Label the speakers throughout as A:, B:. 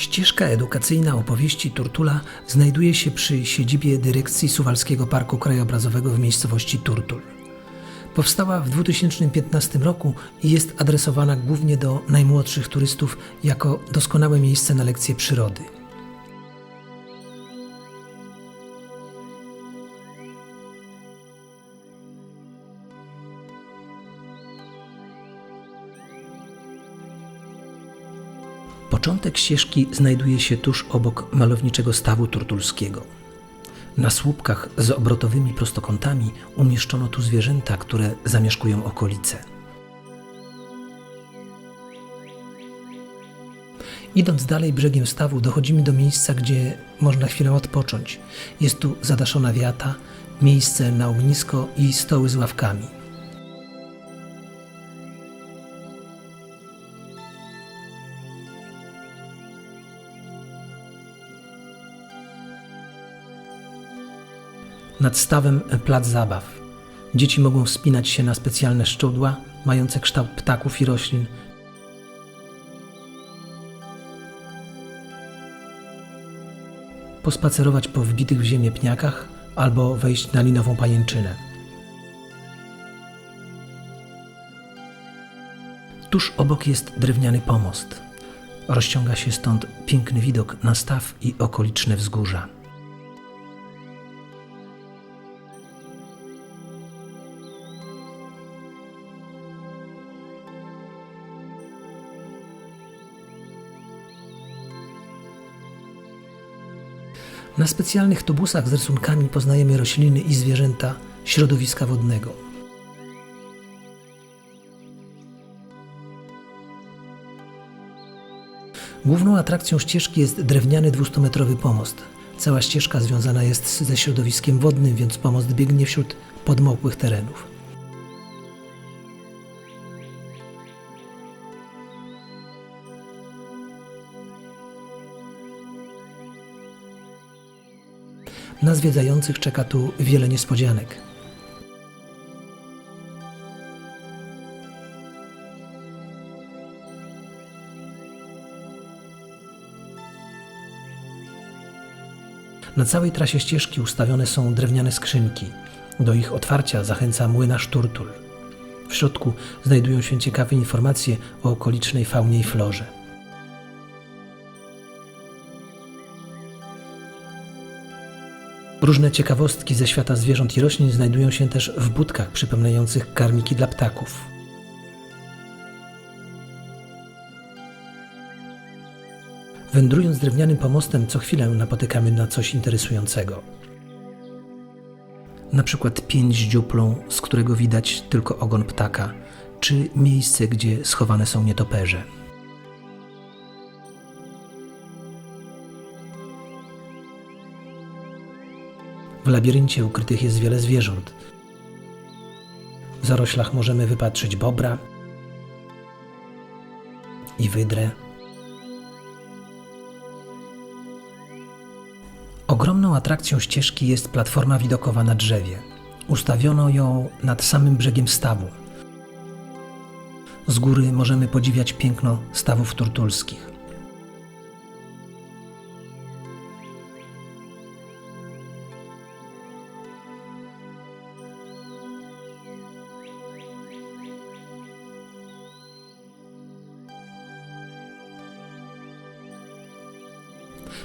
A: Ścieżka edukacyjna opowieści Turtula znajduje się przy siedzibie dyrekcji Suwalskiego Parku Krajobrazowego w miejscowości Turtul. Powstała w 2015 roku i jest adresowana głównie do najmłodszych turystów jako doskonałe miejsce na lekcje przyrody. Początek ścieżki znajduje się tuż obok malowniczego stawu turtulskiego. Na słupkach z obrotowymi prostokątami umieszczono tu zwierzęta, które zamieszkują okolice. Idąc dalej brzegiem stawu, dochodzimy do miejsca, gdzie można chwilę odpocząć. Jest tu zadaszona wiata, miejsce na ognisko i stoły z ławkami. Nad stawem plac zabaw. Dzieci mogą wspinać się na specjalne szczudła, mające kształt ptaków i roślin. Pospacerować po wbitych w ziemię pniakach albo wejść na linową pajęczynę. Tuż obok jest drewniany pomost. Rozciąga się stąd piękny widok na staw i okoliczne wzgórza. Na specjalnych tubusach z rysunkami poznajemy rośliny i zwierzęta środowiska wodnego. Główną atrakcją ścieżki jest drewniany 200-metrowy pomost. Cała ścieżka związana jest ze środowiskiem wodnym, więc pomost biegnie wśród podmokłych terenów. Na zwiedzających czeka tu wiele niespodzianek. Na całej trasie ścieżki ustawione są drewniane skrzynki. Do ich otwarcia zachęca młynarz Turtul. W środku znajdują się ciekawe informacje o okolicznej faunie i florze. Różne ciekawostki ze świata zwierząt i roślin znajdują się też w budkach przypominających karmiki dla ptaków. Wędrując drewnianym pomostem, co chwilę napotykamy na coś interesującego. Na przykład pięć dziuplą, z którego widać tylko ogon ptaka, czy miejsce, gdzie schowane są nietoperze. Labiryncie ukrytych jest wiele zwierząt. W zaroślach możemy wypatrzyć bobra i wydrę. Ogromną atrakcją ścieżki jest platforma widokowa na drzewie. Ustawiono ją nad samym brzegiem stawu. Z góry możemy podziwiać piękno stawów turtulskich.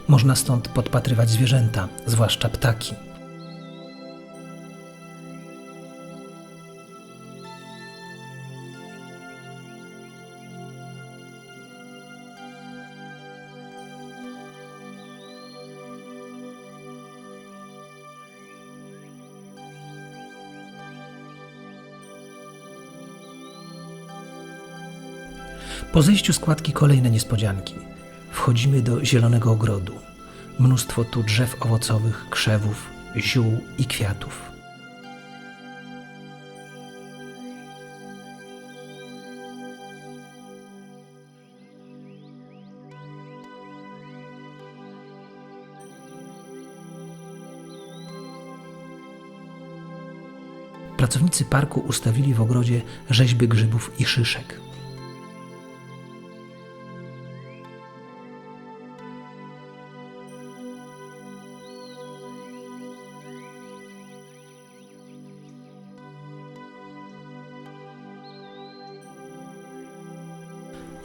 A: Można stąd podpatrywać zwierzęta, zwłaszcza ptaki. Po zejściu z kładki kolejne niespodzianki. Wchodzimy do zielonego ogrodu. Mnóstwo tu drzew owocowych, krzewów, ziół i kwiatów. Pracownicy parku ustawili w ogrodzie rzeźby grzybów i szyszek.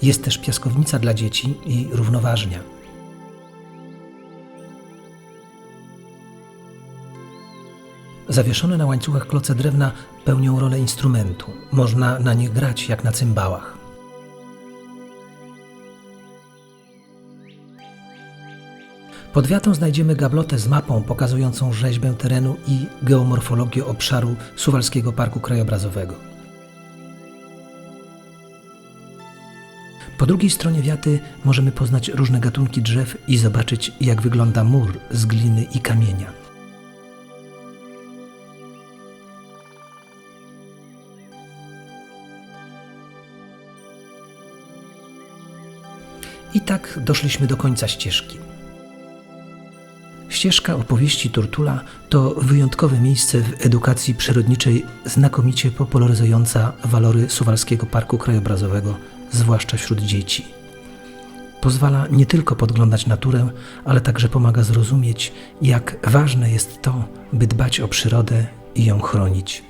A: Jest też piaskownica dla dzieci i równoważnia. Zawieszone na łańcuchach kloce drewna pełnią rolę instrumentu. Można na nich grać jak na cymbałach. Pod wiatą znajdziemy gablotę z mapą pokazującą rzeźbę terenu i geomorfologię obszaru Suwalskiego Parku Krajobrazowego. Po drugiej stronie wiaty możemy poznać różne gatunki drzew i zobaczyć, jak wygląda mur z gliny i kamienia. I tak doszliśmy do końca ścieżki. Ścieżka opowieści Turtula to wyjątkowe miejsce w edukacji przyrodniczej, znakomicie popularyzująca walory Suwalskiego Parku Krajobrazowego, zwłaszcza wśród dzieci. Pozwala nie tylko podglądać naturę, ale także pomaga zrozumieć, jak ważne jest to, by dbać o przyrodę i ją chronić.